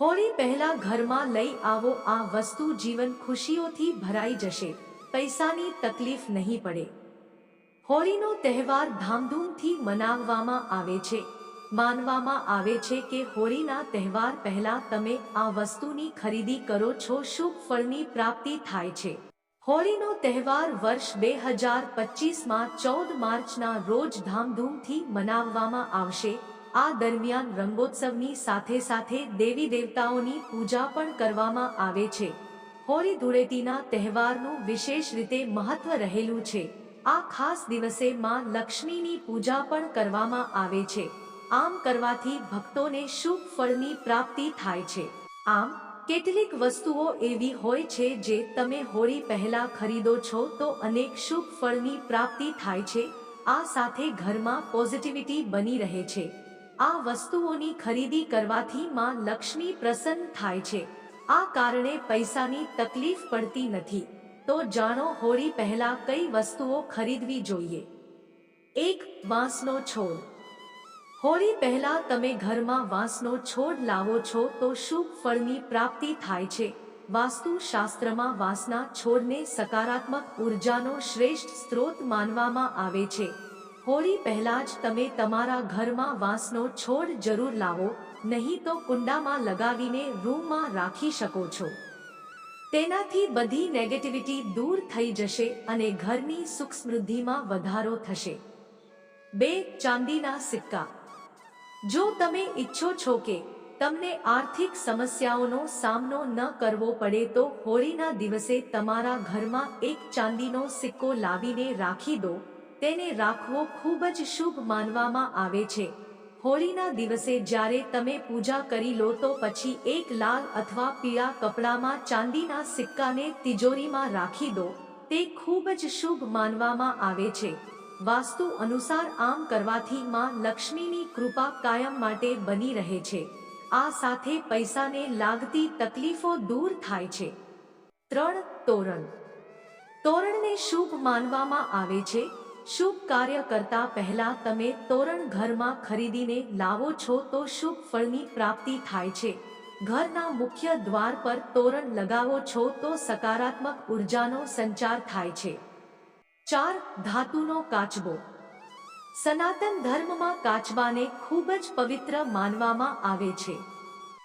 હોળી પહેલા ઘરમાં લઈ આવો આ વસ્તુ જીવન ખુશીઓથી ભરાઈ જશે, પૈસાની તકલીફ નહીં પડે. હોળીનો તહેવાર ધામધૂમથી મનાવવામાં આવે છે, માનવામાં આવે છે કે હોળીના તહેવાર પહેલા તમે આ વસ્તુની ખરીદી કરો છો, શુભ ફળની પ્રાપ્તિ થાય છે. હોળીનો તહેવાર વર્ષ બે હજાર પચીસમાં ચૌદ માર્ચના રોજ ધામધૂમથી મનાવવામાં આવશે આ દરમિયાન રંગોત્સવની સાથે સાથે દેવી દેવતાઓની પૂજા પણ કરવામાં આવે છે. હોળી ધૂળેટીના તહેવારનું વિશેષ રીતે મહત્વ રહેલું છે. આ ખાસ દિવસે માં લક્ષ્મીની પૂજા પણ કરવામાં આવે છે. આમ કરવાથી ભક્તોને શુભ ફળની પ્રાપ્તિ થાય છે. આમ, કેટલીક વસ્તુઓ એવી હોય છે જે તમે હોળી પહેલા ખરીદો છો તો અનેક શુભ ફળની પ્રાપ્તિ થાય છે. આ સાથે ઘરમાં પોઝિટિવિટી બની રહે છે. આ વસ્તુઓની ખરીદી કરવાથી માં લક્ષ્મી પ્રસન્ન થાય છે. આ કારણે પૈસાની તકલીફ પડતી નથી. તો જાણો હોળી પહેલા કઈ વસ્તુઓ ખરીદવી જોઈએ? એક, વાંસનો છોડ. હોળી પહેલા તમે ઘરમાં વાંસનો છોડ લાવો છો તો શુભ ફળની પ્રાપ્તિ થાય છે. વાસ્તુશાસ્ત્રમાં વાંસના છોડને સકારાત્મક ઉર્જાનો શ્રેષ્ઠ સ્ત્રોત માનવામાં આવે છે. હોળી પહેલા જ તમે તમારા ઘરમાં વાંસનો છોડ જરૂર લાવો, નહીં તો કુંડામાં લગાવીને રૂમમાં રાખી શકો છો. તેનાથી બધી નેગેટિવિટી દૂર થઈ જશે અને ઘરની સુખ સમૃદ્ધિમાં વધારો થશે. બે, ચાંદીના સિક્કા. જો તમે ઈચ્છો છો કે તમને આર્થિક સમસ્યાઓનો સામનો ન કરવો પડે તો હોળીના દિવસે તમારા ઘરમાં એક ચાંદીનો સિક્કો લાવીને રાખી દો. તેને રાખવો ખૂબ જ શુભ માનવામાં આવે છે. હોળીના દિવસે જ્યારે તમે પૂજા કરી લો તો પછી એક લાલ અથવા પીળા કપડામાં ચાંદીના સિક્કાને તિજોરીમાં રાખી દો. તે ખૂબ જ શુભ માનવામાં આવે છે. વાસ્તુ અનુસાર આમ કરવાથી માં લક્ષ્મીની કૃપા કાયમ માટે બની રહે છે. આ સાથે પૈસાને લાગતી તકલીફો દૂર થાય છે. ત્રણ તોરણ. તોરણને શુભ માનવામાં આવે છે. શુભ કાર્ય કરતા પહેલા તમે તોરણ ઘરમાં ખરીદીને લાવો છો તો શુભ ફળની પ્રાપ્તિ થાય છે. ઘરના મુખ્ય દ્વાર પર તોરણ લગાવો છો તો સકારાત્મક ઉર્જાનો સંચાર થાય છે. ચાર, ધાતુનો કાચબો. સનાતન ધર્મમાં કાચબાને ખૂબ જ પવિત્ર માનવામાં આવે છે.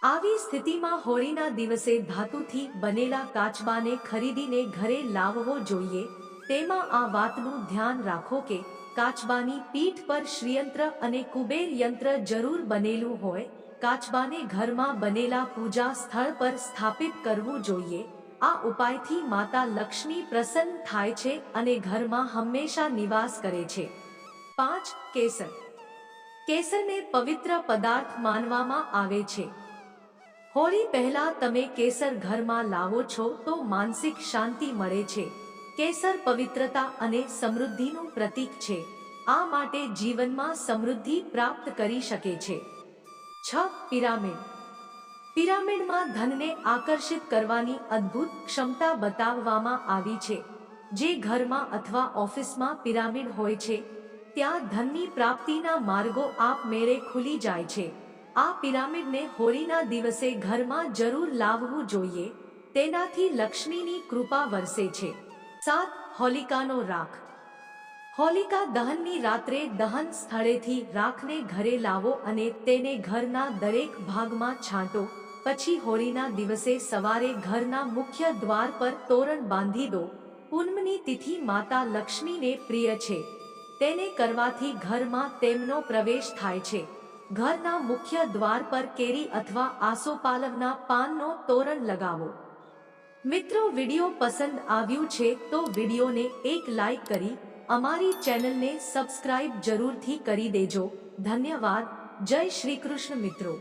આવી સ્થિતિમાં હોળીના દિવસે ધાતુથી બનેલા કાચબાને ખરીદીને ઘરે લાવવો જોઈએ. તેમાં આ વાતનું ધ્યાન રાખો કે કાચબાની પીઠ પર શ્રીયંત્ર અને કુબેર યંત્ર જરૂર બનેલું હોય, કાચબાને ઘરમાં બનેલા પૂજા સ્થળ પર સ્થાપિત કરવું જોઈએ. આ ઉપાયથી માતા લક્ષ્મી પ્રસન્ન થાય છે અને ઘરમાં હંમેશા નિવાસ કરે છે. પાંચ, કેસર. કેસરને પવિત્ર પદાર્થ માનવામાં આવે છે. હોળી પહેલા તમે કેસર ઘરમાં લાવો છો તો માનસિક શાંતિ મળે છે. કેસર પવિત્રતા અને સમૃદ્ધિનું પ્રતીક છે. આ માટે જીવનમાં સમૃદ્ધિ પ્રાપ્ત કરી શકે છે. છ પિરામિડ. પિરામિડમાં ધનને આકર્ષિત કરવાની અદ્ભુત ક્ષમતા બતાવવામાં આવી છે. જે ઘરમાં અથવા ઓફિસમાં પિરામિડ હોય છે, ત્યાં ધનની પ્રાપ્તિના માર્ગો આપમેળે ખુલી જાય છે. આ પિરામિડને હોળીના દિવસે ઘરમાં જરૂર લાવવું જોઈએ. તેનાથી લક્ષ્મીની કૃપા વરસે છે. સાત હોલિકાનો રાખ. હોલિકા દહનની રાત્રે દહન સ્થળેથી રાખને ઘરે લાવો અને તેને ઘરના દરેક ભાગમાં છાંટો. પછી હોળીના દિવસે સવારે ઘરના મુખ્ય દ્વાર પર તોરણ બાંધી દો. પૂનમની તિથિ માતા લક્ષ્મીને પ્રિય છે. તેને કરવાથી ઘરમાં તેમનો પ્રવેશ થાય છે. ઘરના મુખ્ય દ્વાર પર કેરી અથવા આસોપાલવના પાનનો તોરણ લગાવો. મિત્રો, વીડિયો પસંદ આવ્યું છે તો વિડીયોને એક લાઈક કરી અમારી ચેનલને સબસ્ક્રાઇબ જરૂરથી કરી દેજો. ધન્યવાદ. જય શ્રી કૃષ્ણ મિત્રો.